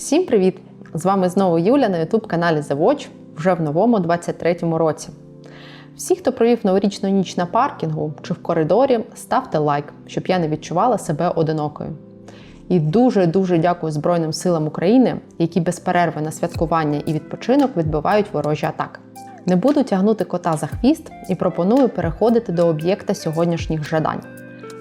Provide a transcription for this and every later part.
Всім привіт! З вами знову Юля на youtube каналі The Watch вже в новому 23-му році. Всі, хто провів новорічну ніч на паркінгу чи в коридорі, ставте лайк, щоб я не відчувала себе одинокою. І дуже-дуже дякую Збройним силам України, які без перерви на святкування і відпочинок відбивають ворожі атаки. Не буду тягнути кота за хвіст і пропоную переходити до об'єкта сьогоднішніх жадань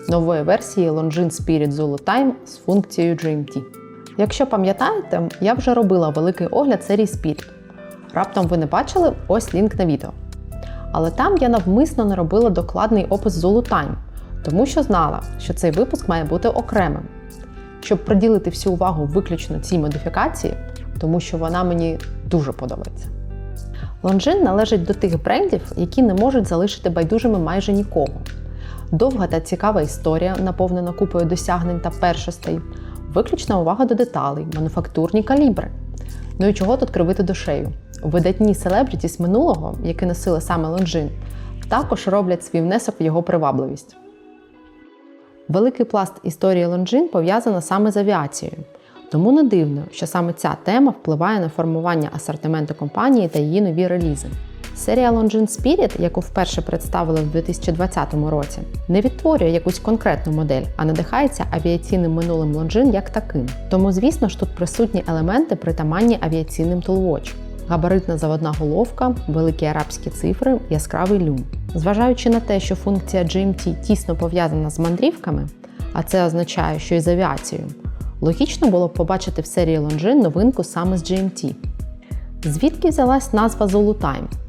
нової версії Longines Spirit Zulu Time з функцією GMT. Якщо пам'ятаєте, я вже робила великий огляд серії Spirit. Раптом ви не бачили ось лінк на відео. Але там я навмисно не робила докладний опис Zulu Time, тому що знала, що цей випуск має бути окремим, щоб приділити всю увагу виключно цій модифікації, тому що вона мені дуже подобається. Longines належить до тих брендів, які не можуть залишити байдужими майже нікого. Довга та цікава історія, наповнена купою досягнень та першостей, виключна увага до деталей, мануфактурні калібри. Ну і чого тут кривити душею? Видатні селебрітіс минулого, які носили саме Лонжин, також роблять свій внесок в його привабливість. Великий пласт історії Лонжин пов'язана саме з авіацією. Тому не дивно, що саме ця тема впливає на формування асортименту компанії та її нові релізи. Серія Longines Spirit, яку вперше представили в 2020 році, не відтворює якусь конкретну модель, а надихається авіаційним минулим Longines як таким. Тому, звісно ж, тут присутні елементи, притаманні авіаційним Toolwatch. Габаритна заводна головка, великі арабські цифри, яскравий люм. Зважаючи на те, що функція GMT тісно пов'язана з мандрівками, а це означає, що і з авіацією, логічно було б побачити в серії Longines новинку саме з GMT. Звідки взялась назва Zulu Time?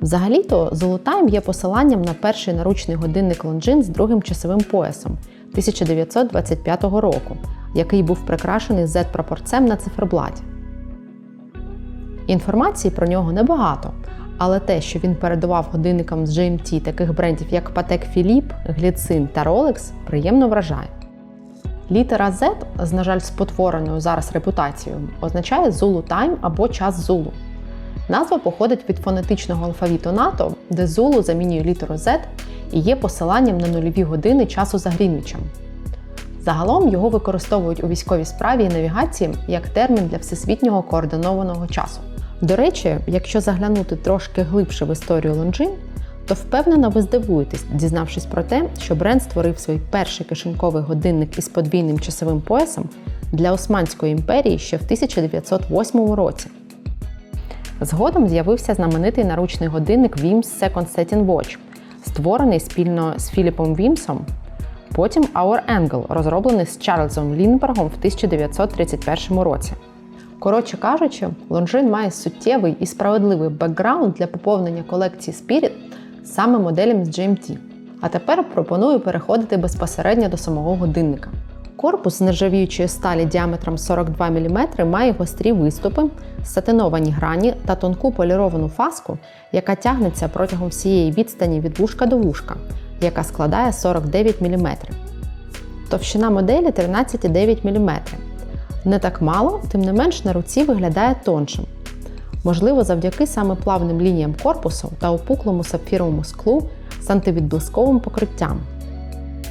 Взагалі-то Zolotime є посиланням на перший наручний годинник Longines з другим часовим поясом 1925 року, який був прикрашений Z-прапорцем на циферблаті. Інформації про нього небагато, але те, що він передавав годинникам з GMT таких брендів, як Patek Philippe, Гліцин та Rolex, приємно вражає. Літера Z, з, на жаль, спотвореною зараз репутацією, означає Zulu Time або час Zulu. Назва походить від фонетичного алфавіту НАТО, де Zulu замінює літеру Z і є посиланням на нульові години часу за Грінвічем. Загалом його використовують у військовій справі і навігації як термін для всесвітнього координованого часу. До речі, якщо заглянути трошки глибше в історію Longines, то впевнено ви здивуєтесь, дізнавшись про те, що бренд створив свій перший кишеньковий годинник із подвійним часовим поясом для Османської імперії ще в 1908 році. Згодом з'явився знаменитий наручний годинник Wims Second Setting Watch, створений спільно з Філіпом Вімсом. Потім Our Angle, розроблений з Чарльзом Лінбергом в 1931 році. Коротше кажучи, Longines має суттєвий і справедливий бекграунд для поповнення колекції Spirit саме моделям з GMT. А тепер пропоную переходити безпосередньо до самого годинника. Корпус нержавіючої сталі діаметром 42 мм має гострі виступи, сатиновані грані та тонку поліровану фаску, яка тягнеться протягом всієї відстані від вушка до вушка, яка складає 49 мм. Товщина моделі 13,9 мм. Не так мало, тим не менш на руці виглядає тоншим. Можливо, завдяки саме плавним лініям корпусу та опуклому сапфіровому склу з антивідблисковим покриттям.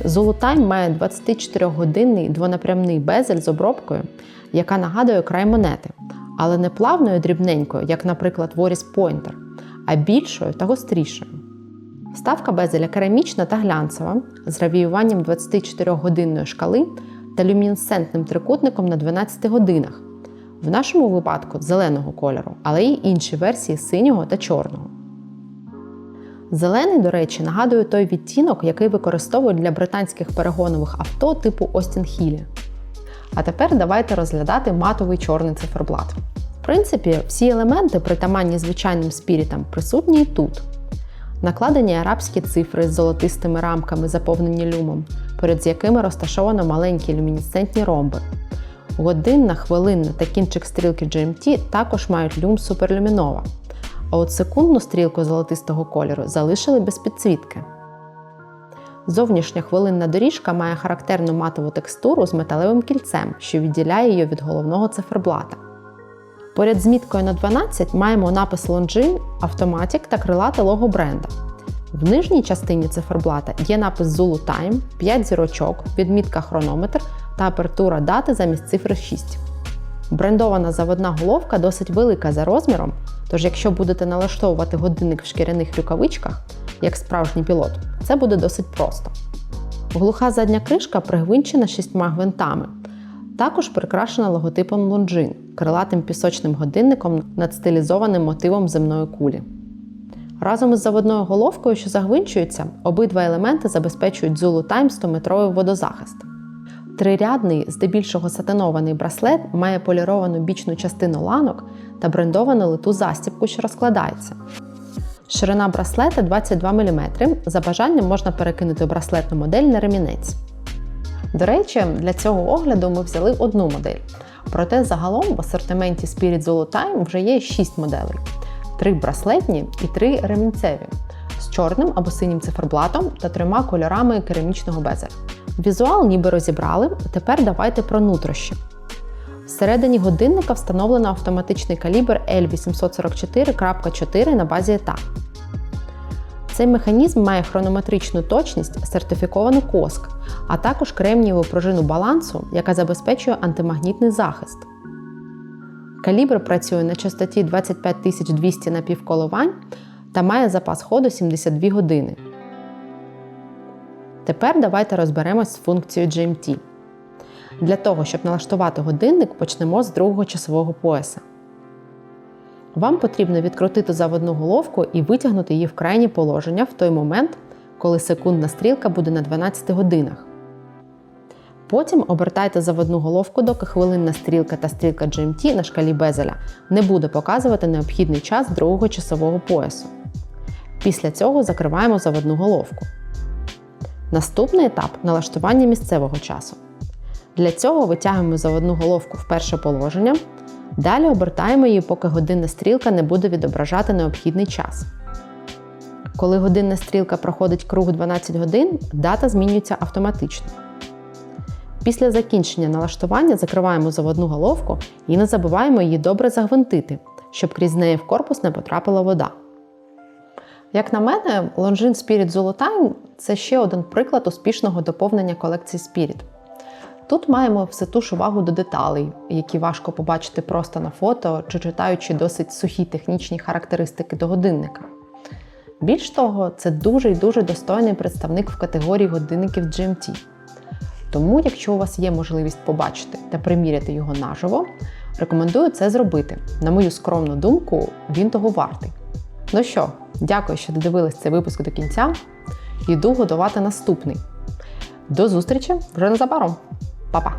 Zolotime має 24-годинний двонапрямний безель з обробкою, яка нагадує край монети, але не плавною дрібненькою, як, наприклад, Warris Pointer, а більшою та гострішою. Вставка безеля керамічна та глянцева з гравіюванням 24-годинної шкали та люмінесцентним трикутником на 12 годинах. В нашому випадку зеленого кольору, але й інші версії синього та чорного. Зелений, до речі, нагадує той відтінок, який використовують для британських перегонових авто типу Остін Хілі. А тепер давайте розглядати матовий чорний циферблат. В принципі, всі елементи, притаманні звичайним спірітам, присутні і тут. Накладені арабські цифри з золотистими рамками, заповнені люмом, поряд з якими розташовано маленькі люмінесцентні ромби. Годинна, хвилинна та кінчик стрілки GMT також мають люм суперлюмінова. А от секундну стрілку золотистого кольору залишили без підсвітки. Зовнішня хвилинна доріжка має характерну матову текстуру з металевим кільцем, що відділяє її від головного циферблата. Поряд з міткою на 12 маємо напис Longines, Automatic та крилате лого бренда. В нижній частині циферблата є напис Zulu Time, 5 зірочок, відмітка хронометр та апертура дати замість цифри 6. Брендована заводна головка досить велика за розміром, тож якщо будете налаштовувати годинник в шкіряних рукавичках, як справжній пілот, це буде досить просто. Глуха задня кришка пригвинчена шістьма гвинтами. Також прикрашена логотипом Longines – крилатим пісочним годинником над стилізованим мотивом земної кулі. Разом із заводною головкою, що загвинчується, обидва елементи забезпечують Zulu Time 100-метровий водозахист. Трирядний, здебільшого сатинований браслет має поліровану бічну частину ланок та брендовану литу застібку, що розкладається. Ширина браслета 22 мм. За бажанням можна перекинути браслетну модель на ремінець. До речі, для цього огляду ми взяли одну модель. Проте загалом в асортименті Spirit Zulu Time вже є 6 моделей: три браслетні і три ремінцеві з чорним або синім циферблатом та трьома кольорами керамічного безера. Візуал ніби розібрали, тепер давайте про нутрощі. Всередині годинника встановлено автоматичний калібр L844.4 на базі ета. Цей механізм має хронометричну точність, сертифіковану коск, а також кремнієву пружину балансу, яка забезпечує антимагнітний захист. Калібр працює на частоті 25200 напівколивань та має запас ходу 72 години. Тепер давайте розберемось з функцією GMT. Для того, щоб налаштувати годинник, почнемо з другого часового пояса. Вам потрібно відкрутити заводну головку і витягнути її в крайнє положення в той момент, коли секундна стрілка буде на 12 годинах. Потім обертайте заводну головку, доки хвилинна стрілка та стрілка GMT на шкалі Безеля не буде показувати необхідний час другого часового поясу. Після цього закриваємо заводну головку. Наступний етап налаштування місцевого часу. Для цього витягуємо заводну головку в перше положення. Далі обертаємо її, поки годинна стрілка не буде відображати необхідний час. Коли годинна стрілка проходить круг 12 годин, дата змінюється автоматично. Після закінчення налаштування закриваємо заводну головку і не забуваємо її добре загвинтити, щоб крізь неї в корпус не потрапила вода. Як на мене, Longines Spirit Zulu Time – це ще один приклад успішного доповнення колекції Spirit. Тут маємо все ту ж увагу до деталей, які важко побачити просто на фото чи читаючи досить сухі технічні характеристики до годинника. Більш того, це дуже і дуже достойний представник в категорії годинників GMT. Тому, якщо у вас є можливість побачити та приміряти його наживо, рекомендую це зробити. На мою скромну думку, він того вартий. Ну що, дякую, що додивились цей випуск до кінця. Йду готувати наступний. До зустрічі вже незабаром! Па-па!